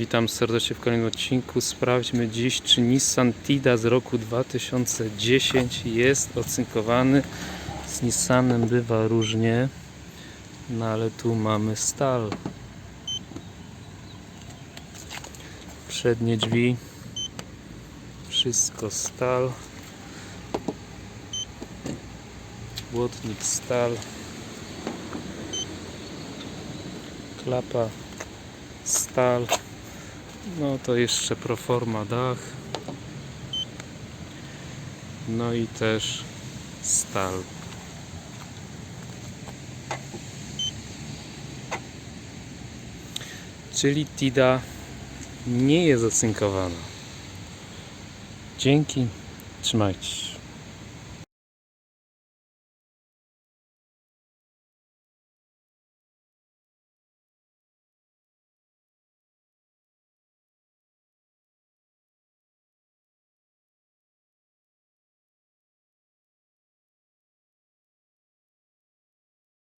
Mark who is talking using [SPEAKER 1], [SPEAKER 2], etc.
[SPEAKER 1] Witam serdecznie w kolejnym odcinku. Sprawdźmy dziś, czy Nissan Tida z roku 2010 jest ocynkowany. Z Nissanem bywa różnie, no ale tu mamy stal. Przednie drzwi, wszystko stal. Błotnik stal. Klapa stal. No to jeszcze proforma dach. No i też stal. Czyli Tida nie jest ocynkowana. Dzięki. Trzymajcie się.